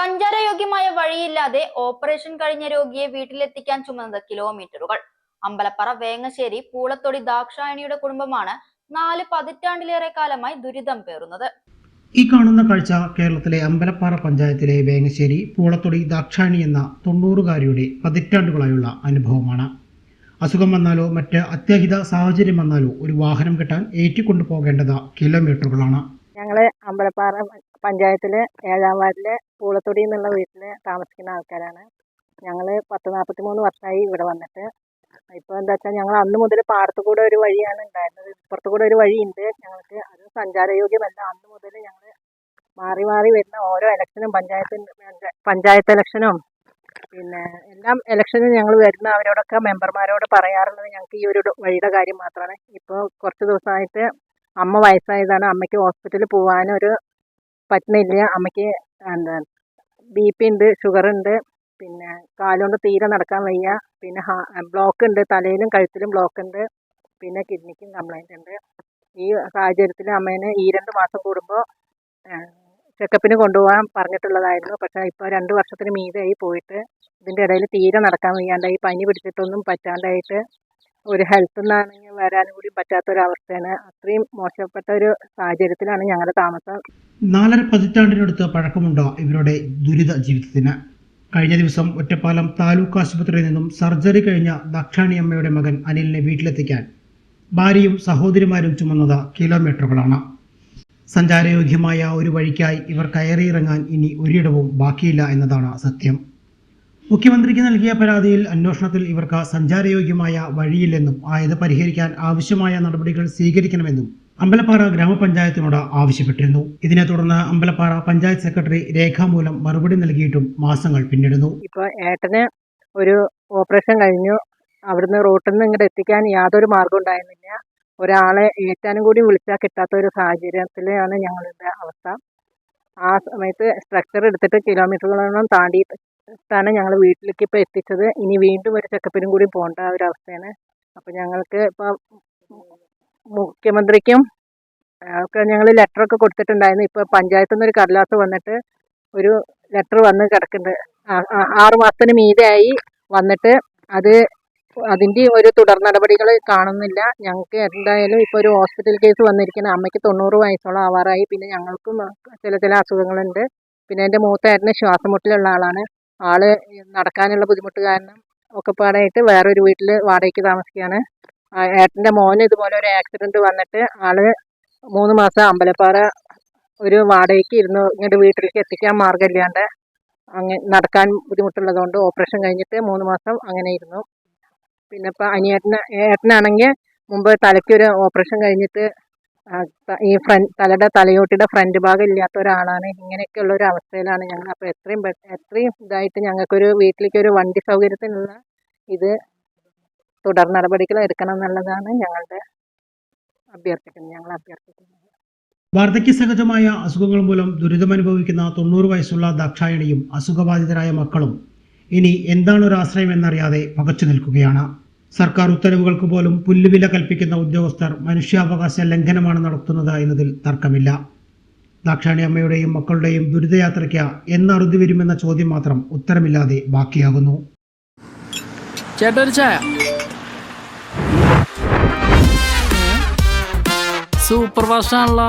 സഞ്ചാരയോഗ്യമായ വഴിയില്ലാതെ operation കഴിഞ്ഞ രോഗിയെ വീട്ടിലെത്തിക്കാൻ ചുമന്നത് കിലോമീറ്ററുകൾ. അമ്പലപ്പറ വേങ്ങശ്ശേരി പൂളത്തൊടി ദാക്ഷായണിയുടെ കുടുംബമാണ് നാല് പതിറ്റാണ്ടിലേറെ കാലമായി ദുരിതം പേറുന്നത്. ഈ കാണുന്ന കാഴ്ച കേരളത്തിലെ അമ്പലപ്പാറ പഞ്ചായത്തിലെ വേങ്ങശ്ശേരി പൂളത്തൊടി ദാക്ഷായണി എന്ന തൊണ്ണൂറുകാരിയുടെ പതിറ്റാണ്ടുകളായുള്ള അനുഭവമാണ്. അസുഖം വന്നാലോ മറ്റ് അത്യാഹിത സാഹചര്യം വന്നാലോ ഒരു വാഹനം കിട്ടാൻ ഏറ്റിക്കൊണ്ടു പോകേണ്ടത് കിലോമീറ്ററുകളാണ്. ഞങ്ങൾ അമ്പലപ്പാറ പഞ്ചായത്തിൽ ഏഴാം വാർഡിലെ പൂളത്തൊടി എന്നുള്ള വീട്ടിൽ താമസിക്കുന്ന ആൾക്കാരാണ്. ഞങ്ങൾ പത്ത് നാൽപ്പത്തി മൂന്ന് വർഷമായി ഇവിടെ വന്നിട്ട്. ഇപ്പോൾ എന്താ വെച്ചാൽ ഞങ്ങൾ അന്ന് മുതൽ പാടത്തു കൂടെ ഒരു വഴിയാണ് ഉണ്ടായിരുന്നത്. ഇപ്പുറത്തു കൂടെ ഒരു വഴിയുണ്ട്. ഞങ്ങൾക്ക് അത് സഞ്ചാരയോഗ്യമല്ല. അന്ന് മുതൽ ഞങ്ങൾ മാറി മാറി വരുന്ന ഓരോ ഇലക്ഷനും പഞ്ചായത്ത് പഞ്ചായത്ത് ഇലക്ഷനും പിന്നെ എല്ലാം ഇലക്ഷനും ഞങ്ങൾ വരുന്ന അവരോടൊക്കെ മെമ്പർമാരോട് പറയാറുള്ളത് ഞങ്ങൾക്ക് ഈ ഒരു വഴിയുടെ കാര്യം മാത്രമാണ് ഇപ്പോൾ കുറച്ച് ദിവസമായിട്ട് അമ്മ വയസ്സായതാണ്. അമ്മയ്ക്ക് ഹോസ്പിറ്റലിൽ പോകാനൊരു പറ്റുന്നില്ല. അമ്മയ്ക്ക് എന്താ ബി പി ഉണ്ട് ഷുഗർ ഉണ്ട് പിന്നെ കാലുകൊണ്ട് തീരെ നടക്കാൻ വയ്യ. പിന്നെ ബ്ലോക്ക് ഉണ്ട് തലയിലും കഴുത്തിലും ബ്ലോക്ക് ഉണ്ട് പിന്നെ കിഡ്നിക്കും കംപ്ലൈന്റ് ഉണ്ട്. ഈ സാഹചര്യത്തിൽ അമ്മേനെ ഈ രണ്ട് മാസം കൂടുമ്പോൾ ചെക്കപ്പിന് കൊണ്ടുപോകാൻ പറഞ്ഞിട്ടുള്ളതായിരുന്നു. പക്ഷേ ഇപ്പോൾ രണ്ട് വർഷത്തിന് മീതെയായി പോയിട്ട് ഇതിന്റെ ഇടയിൽ തീരെ നടക്കാൻ വയ്യാണ്ടായി പനി പിടിച്ചിട്ടൊന്നും പറ്റാണ്ടായിട്ട് ഒരു ഹെൽത്ത് നിന്നാണെങ്കിൽ വരാനും കൂടി പറ്റാത്ത ഒരു അവസ്ഥയാണ് അത്രയും മോശപ്പെട്ട ഒരു സാഹചര്യത്തിലാണ് ഞങ്ങളുടെ താമസം. നാലര പതിറ്റാണ്ടിനടുത്ത് പഴക്കമുണ്ടോ ഇവരുടെ ദുരിത ജീവിതത്തിന്? കഴിഞ്ഞ ദിവസം ഒറ്റപ്പാലം താലൂക്ക് ആശുപത്രിയിൽ നിന്നും സർജറി കഴിഞ്ഞ ദക്ഷാണി അമ്മയുടെ മകൻ അനിലിനെ വീട്ടിലെത്തിക്കാൻ ഭാര്യയും സഹോദരിമാരും ചുമന്നത് കിലോമീറ്ററുകളാണ്. സഞ്ചാരയോഗ്യമായ ഒരു വഴിക്കായി ഇവർ കയറിയിറങ്ങാൻ ഇനി ഒരിടവും ബാക്കിയില്ല എന്നതാണ് സത്യം. മുഖ്യമന്ത്രിക്ക് നൽകിയ പരാതിയിൽ അന്വേഷണത്തിൽ ഇവർക്ക് സഞ്ചാരയോഗ്യമായ വഴിയില്ലെന്നും ആയത് പരിഹരിക്കാൻ ആവശ്യമായ നടപടികൾ സ്വീകരിക്കണമെന്നും അമ്പലപ്പാറ ഗ്രാമപഞ്ചായത്തിനോട് ആവശ്യപ്പെട്ടിരുന്നു. ഇതിനെ തുടർന്ന് അമ്പലപ്പാറ പഞ്ചായത്ത് സെക്രട്ടറി രേഖാമൂലം മറുപടി നൽകിയിട്ടും മാസങ്ങൾ പിന്നിടുന്നു. ഇപ്പൊ ഏട്ടന് ഒരു ഓപ്പറേഷൻ കഴിഞ്ഞു. അവിടുന്ന് റോട്ടിൽ നിന്ന് ഇങ്ങോട്ട് എത്തിക്കാൻ യാതൊരു മാർഗം ഉണ്ടായിരുന്നില്ല. ഒരാളെ ഏറ്റാനും കൂടി വിളിച്ചാൽ കിട്ടാത്ത ഒരു സാഹചര്യത്തിലാണ് ഞങ്ങളുടെ അവസ്ഥ. ആ സമയത്ത് സ്ട്രക്ചർ എടുത്തിട്ട് കിലോമീറ്ററുകളോളം താണ്ടിയിട്ടാണ് ഞങ്ങൾ വീട്ടിലേക്ക് ഇപ്പോൾ എത്തിച്ചത്. ഇനി വീണ്ടും ഒരു ചെക്കപ്പിനും കൂടി പോകേണ്ട ഒരു അവസ്ഥയാണ്. അപ്പോൾ ഞങ്ങൾക്ക് ഇപ്പോൾ മുഖ്യമന്ത്രിക്കും ഒക്കെ ഞങ്ങൾ ലെറ്ററൊക്കെ കൊടുത്തിട്ടുണ്ടായിരുന്നു. ഇപ്പോൾ പഞ്ചായത്തിൽ നിന്ന് ഒരു കടലാസ് വന്നിട്ട് ഒരു ലെറ്റർ വന്ന് കിടക്കുന്നുണ്ട്. ആറ് മാസത്തിന് മീതെയായി വന്നിട്ട് അത് അതിന്റെ ഒരു തുടർ നടപടികൾ കാണുന്നില്ല. ഞങ്ങൾക്ക് എന്തായാലും ഇപ്പോൾ ഒരു ഹോസ്പിറ്റൽ കേസ് വന്നിരിക്കുന്ന. അമ്മയ്ക്ക് തൊണ്ണൂറ് വയസ്സോളം ആവാറായി. പിന്നെ ഞങ്ങൾക്കും ചില ചില അസുഖങ്ങളുണ്ട്. പിന്നെ എന്റെ മൂത്തായിരുന്നു ശ്വാസമുട്ടലുള്ള ശ്വാസം മുട്ടിലുള്ള ആളാണ്. ആൾ നടക്കാനുള്ള ബുദ്ധിമുട്ട് കാരണം ഒക്കെ പാടായിട്ട് വേറൊരു വീട്ടിൽ വാടകയ്ക്ക് താമസിക്കുകയാണ് ഏട്ടന്റെ മോന് ഇതുപോലെ ഒരു ആക്സിഡന്റ് വന്നിട്ട് ആൾ മൂന്ന് മാസം അമ്പലപ്പാറ ഒരു വാടകയ്ക്ക് ഇരുന്ന് ഇങ്ങോട്ട് വീട്ടിലേക്ക് എത്തിക്കാൻ മാർഗമില്ലാണ്ട് അങ്ങനെ നടക്കാൻ ബുദ്ധിമുട്ടുള്ളതുകൊണ്ട് ഓപ്പറേഷൻ കഴിഞ്ഞിട്ട് മൂന്ന് മാസം അങ്ങനെ ഇരുന്നു. പിന്നെ ഇപ്പം അനിയേട്ടന് ഏട്ടനാണെങ്കിൽ മുമ്പ് തലയ്ക്കൊരു ഓപ്പറേഷൻ കഴിഞ്ഞിട്ട് ഈ ഫ്രണ്ട് തലയുടെ തലയോട്ടിയുടെ ഫ്രണ്ട് ഭാഗം ഇല്ലാത്ത ഒരാളാണ്. ഇങ്ങനെയൊക്കെയുള്ള ഒരു അവസ്ഥയിലാണ് ഞങ്ങൾ. അപ്പോൾ എത്രയും എത്രയും ഇതായിട്ട് ഞങ്ങൾക്കൊരു വീട്ടിലേക്ക് ഒരു വണ്ടി സൗകര്യത്തിനുള്ള ഇത് തുടർ നടപടികൾ എടുക്കണം എന്നുള്ളതാണ് ഞങ്ങളുടെ അഭ്യർത്ഥിക്കുന്നത്. ഞങ്ങൾ അഭ്യർത്ഥിക്കുന്നത്. വാർദ്ധക്യ സഹജമായ അസുഖങ്ങൾ മൂലം ദുരിതമനുഭവിക്കുന്ന തൊണ്ണൂറ് വയസ്സുള്ള ദാക്ഷായണിയും അസുഖബാധിതരായ മക്കളും ഇനി എന്താണ് ഒരു ആശ്രയം എന്നറിയാതെ പകച്ചു നിൽക്കുകയാണ്. സർക്കാർ ഉത്തരവുകൾക്ക് പോലും പുല്ലുവില കൽപ്പിക്കുന്ന ഉദ്യോഗസ്ഥർ മനുഷ്യാവകാശ ലംഘനമാണ് നടത്തുന്നത് എന്നതിൽ തർക്കമില്ല. ദാക്ഷാണി അമ്മയുടെയും മക്കളുടെയും ദുരിതയാത്രയ്ക്ക് എന്ന് അറുതി വരുമെന്ന ചോദ്യം മാത്രം ഉത്തരമില്ലാതെ ബാക്കിയാകുന്നു. സൂപ്പർ ഫാസ്റ്റ് ആണല്ലോ